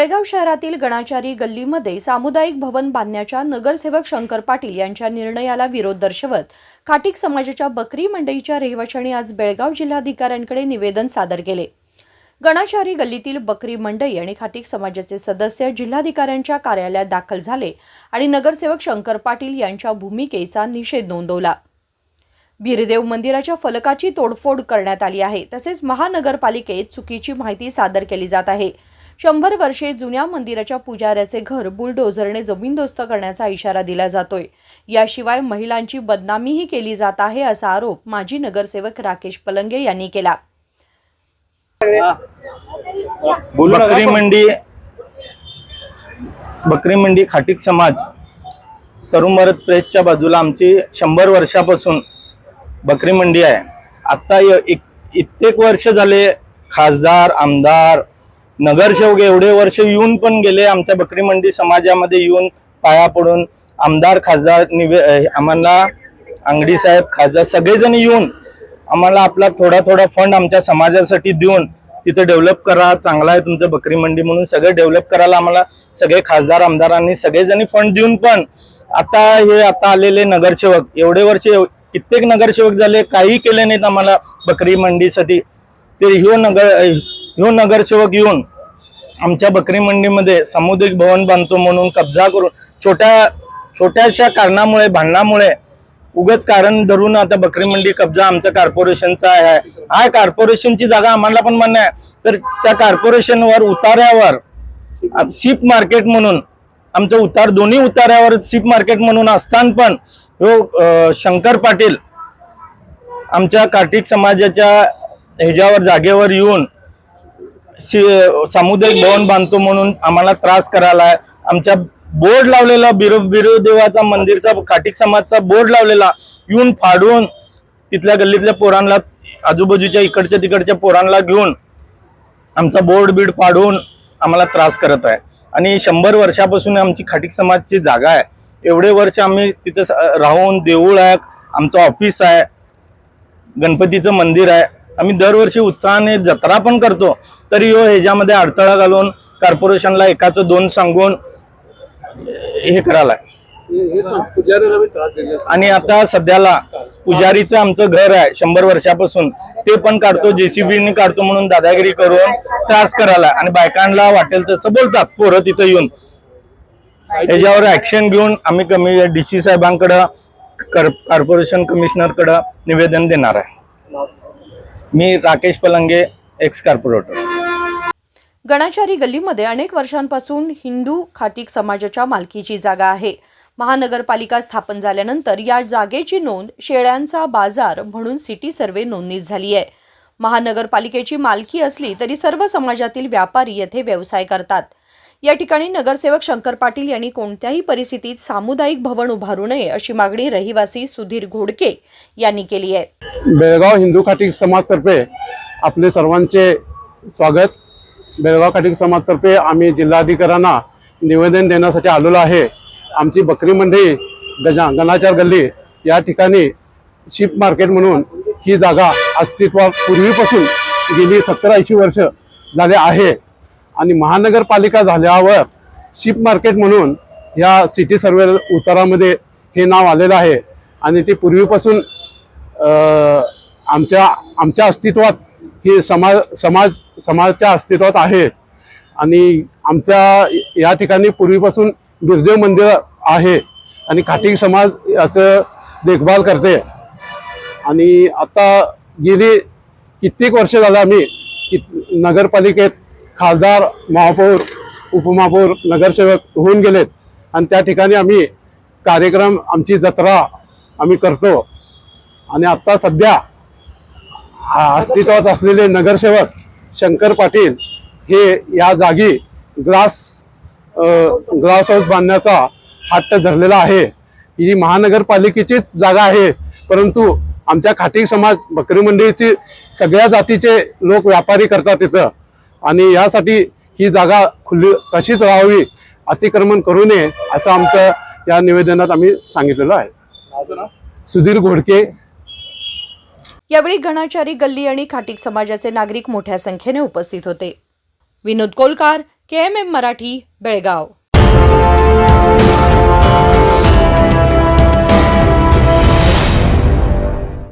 बेळगाव शहरातील गणाचारी गल्लीमध्ये सामुदायिक भवन बांधण्याच्या नगरसेवक शंकर पाटील यांच्या निर्णयाला विरोध दर्शवत खाटीक समाजाच्या बकरी मंडईच्या रहिवाशांनी आज बेळगाव जिल्हाधिकाऱ्यांकडे निवेदन सादर केले. गणाचारी गल्लीतील बकरी मंडई आणि खाटीक समाजाचे सदस्य जिल्हाधिकाऱ्यांच्या कार्यालयात दाखल झाले आणि नगरसेवक शंकर पाटील यांच्या भूमिकेचा निषेध नोंदवला. बिरदेव मंदिराच्या फलकाची तोडफोड करण्यात आली आहे. तसेच महानगरपालिकेत चुकीची माहिती सादर केली जात आहे. शंभर वर्षे जुन्या मंदिराच्या पुजाऱ्याचे घर बुलडोझरने जमीनदोस्त करण्याचा इशारा दिला जातोय. याशिवाय महिलांची बदनामीही केली जात आहे असा आरोप माजी नगरसेवक राकेश पलंगे यांनी केला. बकरी मंडी बकरी मंडी खाटीक समाज तरुण भारत प्रेसच्या बाजूला आमची शंभर वर्षापासून बकरी मंडी आहे. आता य- इ- इत्येक वर्ष झाले खासदार आमदार नगरसेवक एवढे वर्ष येऊन पण गेले आमच्या बकरी मंडी समाजामध्ये येऊन पाया पडून आमदार खासदार निवे आम्हाला अंगडी साहेब खासदार सगळेजण येऊन आम्हाला आपला थोडा थोडा फंड आमच्या समाजासाठी देऊन तिथं डेव्हलप करा चांगला आहे तुमचं बकरी मंडी म्हणून सगळं डेव्हलप करायला आम्हाला सगळे खासदार आमदारांनी सगळेजणी फंड देऊन पण आता हे आता आलेले नगरसेवक एवढे वर्ष एव- कित्येक नगरसेवक झाले काही केले नाहीत आम्हाला बकरी मंडीसाठी. ते ह्यो नगर ह्यो नगरसेवक येऊन आमच्या बकरी मंडीमध्ये सामुदायिक भवन बांधतो म्हणून कब्जा करून छोट्या छोट्याशा कारणामुळे भांडणामुळे उगच कारण धरून आता बकरी मंडी कब्जा आमच्या कॉर्पोरेशनचा आहे. हा कॉर्पोरेशनची जागा आम्हाला पण म्हणणं आहे. तर त्या कॉर्पोरेशनवर उतार्यावर शिप मार्केट म्हणून आमचं उतार दोन्ही उतार्यावर शिप मार्केट म्हणून असताना पण ह्यो शंकर पाटील आमच्या कार्तिक समाजाच्या ह्याच्यावर जागेवर येऊन सामुदायिक भवन बांधतो म्हणून आम्हाला त्रास करायला आहे. आमच्या बोर्ड लावलेला बिरो बिरोदेवाचा मंदिरचा खाटिक समाजचा बोर्ड लावलेला येऊन फाडून तिथल्या गल्लीतल्या पोरांना आजूबाजूच्या इकडच्या तिकडच्या पोरांना घेऊन आमचा बोर्ड बीड पाडून आम्हाला त्रास करत आहे. आणि शंभर वर्षापासून आमची खाटिक समाजची जागा आहे. एवढे वर्ष आम्ही तिथं राहून देऊळ आहे आमचं ऑफिस आहे गणपतीचं मंदिर आहे. आम्ही दरवर्षी उत्साहाने जत्रा पण करतो. तरी हो ह्याच्यामध्ये अडथळा घालून कॉर्पोरेशनला एकाचं दोन सांगून हे करायला आणि आता सध्याला पुजारीचं आमचं घर आहे शंभर वर्षापासून. ते पण काढतो जेसीबीने काढतो म्हणून दादागिरी करून त्रास करायला आणि बायकांना वाटेल तसं बोलतात पोरं तिथं येऊन. याच्यावर ऍक्शन घेऊन आम्ही कमी डी सी साहेबांकडं कॉर्पोरेशन कमिशनरकडं निवेदन देणार आहे. मी राकेश पलंगे एक्स कार्पोरेटर गणाचारी गल्लीमध्ये अनेक वर्षांपासून हिंदू खातिक समाजाच्या मालकीची जागा आहे. महानगरपालिका स्थापन झाल्यानंतर या जागेची नोंद शेळ्यांचा बाजार म्हणून सिटी सर्वे नोंदणी झाली आहे. महानगरपालिकेची मालकी असली तरी सर्व समाजातील व्यापारी येथे व्यवसाय करतात. या ठिकाणी नगरसेवक शंकर पाटील यांनी कोणत्याही परिस्थितीत सामुदायिक भवन उभारू नये अशी मागणी रहिवासी सुधीर घोडके यांनी केली आहे. बेळगाव हिंदू खाटीक समाजतर्फे आपले सर्वांचे स्वागत. बेळगाव खाटीक समाजतर्फे आम्ही जिल्हाधिकाऱ्यांना निवेदन देण्यासाठी आलेलो आहे. आमची बकरी मंडई गजा गणाचार गल्ली या ठिकाणी शिप मार्केट म्हणून ही जागा अस्तित्वात पूर्वीपासून गेली सत्तर ऐंशी वर्ष झाले आहे. आणि महानगरपालिका झाल्यावर शिप मार्केट म्हणून या सिटी सर्वे उतारामध्ये हे नाव आलेलं आहे. आणि ते पूर्वीपासून आमच्या आमच्या अस्तित्वात हे समाज समाज समाजच्या अस्तित्वात आहे. आणि आमच्या या ठिकाणी पूर्वीपासून दुर्देव मंदिर आहे. आणि खाटी समाज याचं देखभाल करते. आणि आता गेली कित्येक वर्ष झालं आम्ही कित नगरपालिकेत खासदार महापौर उपमहापौर नगरसेवक होऊन गेलेत. आणि त्या ठिकाणी आम्ही कार्यक्रम आमची जत्रा आम्ही करतो. आणि आत्ता सध्या अस्तित्वात असलेले नगरसेवक शंकर पाटील हे या जागी ग्रास ग्रास हाऊस बांधण्याचा हट्ट धरलेला आहे. ही महानगरपालिकेचीच जागा आहे. परंतु आमच्या खाटी समाज बकरी मंडळीची सगळ्या जातीचे लोक व्यापारी करतात तिथं आणि यासाठी ही जागा खुली तशीच राहावी अतिक्रमण करू नये असं आमचं या निवेदनात आम्ही सांगितलेलं आहे. सुधीर घोडके. यावेळी गणाचारी गल्ली आणि खाटीक समाजाचे नागरिक मोठ्या संख्येने उपस्थित होते. Vinod Kolkar K M M Marathi Belgaum.